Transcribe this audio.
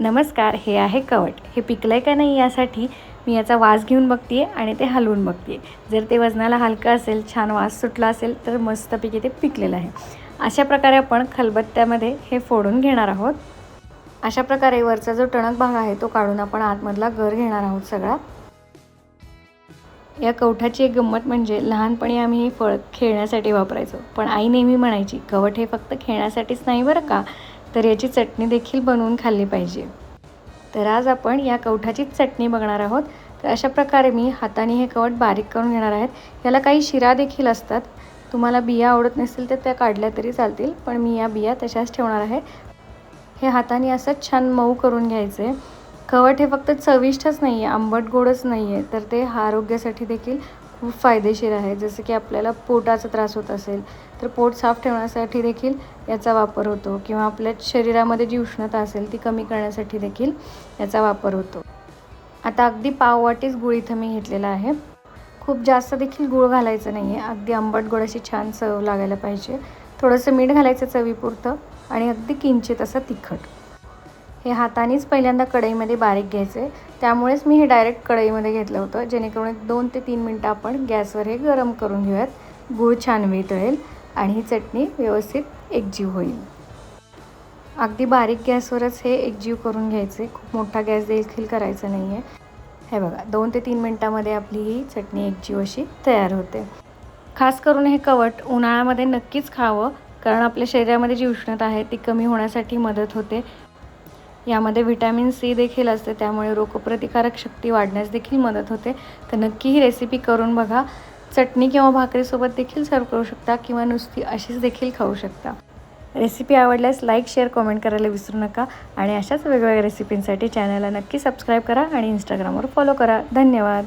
नमस्कार हे आहे कवट. हे पिकलं आहे का नाही यासाठी मी याचा वास घेऊन बघते आणि ते हलवून बघते जर ते वजनाला हलकं असेल छान वास सुटला असेल तर मस्तपैकी ते पिकलेलं आहे. अशा प्रकारे आपण खलबत्त्यामध्ये हे फोडून घेणार आहोत. अशा प्रकारे वरचा जो टणक भाग आहे तो काढून आपण आतमधला घर घेणार आहोत सगळा. या कवठाची एक गंमत म्हणजे लहानपणी आम्ही हे फळ खेळण्यासाठी वापरायचो. पण आई नेहमी म्हणायची कवट हे फक्त खेळण्यासाठीच नाही बरं का? तर याची चटणी देखील बनवून खाल्ली पाहिजे. तर आज आपण या कवठाचीच चटणी बघणार आहोत. तर अशा प्रकारे मी हाताने हे कवट बारीक करून घेणार आहेत. याला काही शिरा देखील असतात. तुम्हाला बिया आवडत नसतील तर त्या काढल्या तरी चालतील पण मी या बिया तशाच ठेवणार आहे. हे हाताने असंच छान मऊ करून घ्यायचं. आहे कवट हे फक्त चविष्टच नाही आहे आंबट गोडच नाही आहे तर ते आरोग्यासाठी देखील खूप फायदेशीर आहे. जसं की आपल्याला पोटाचा त्रास होत असेल तर पोट साफ ठेवण्यासाठी देखील याचा वापर होतो किंवा आपल्या शरीरामध्ये जी उष्णता असेल ती कमी करण्यासाठी देखील याचा वापर होतो. आता अगदी पाववाटीच गुळ इथं मी घेतलेला आहे. खूप जास्त देखील गुळ घालायचं नाही आहे अगदी आंबट गोड अशी छान चव लागायला पाहिजे. थोडंसं मीठ घालायचं चवीपुरतं आणि अगदी किंचित असं तिखट. हे हातानेच पहिल्यांदा कढईमध्ये बारीक घ्यायचं. आहे त्यामुळेच मी हे डायरेक्ट कढईमध्ये घेतलं होतं. जेणेकरून दोन ते तीन मिनटं आपण गॅसवर हे गरम करून घेऊयात. गूळ छान वितळेल आणि ही चटणी व्यवस्थित एकजीव होईल. अगदी बारीक गॅसवरच हे एकजीव करून घ्यायचे. खूप मोठा गॅस देखील करायचा नाही आहे हे बघा दोन ते तीन मिनटामध्ये आपली ही चटणी एकजीव अशी तयार होते. खास करून हे कवट उन्हाळ्यामध्ये नक्कीच खावं कारण आपल्या शरीरामध्ये जी उष्णता आहे ती कमी होण्यासाठी मदत होते. यामध्ये व्हिटॅमिन सी देखील असते त्यामुळे रोगप्रतिकारक शक्ती वाढण्यास देखील मदत होते. तर नक्की ही रेसिपी करून बघा. चटणी किंवा भाकरीसोबत देखील सर्व करू शकता किंवा नुसती अशीच देखील खाऊ शकता. रेसिपी आवडल्यास लाईक शेअर कमेंट करायला विसरू नका. आणि अशाच वेगवेगळ्या रेसिपींसाठी चॅनलला नक्की सबस्क्राईब करा आणि इंस्टाग्रामवर फॉलो करा. धन्यवाद.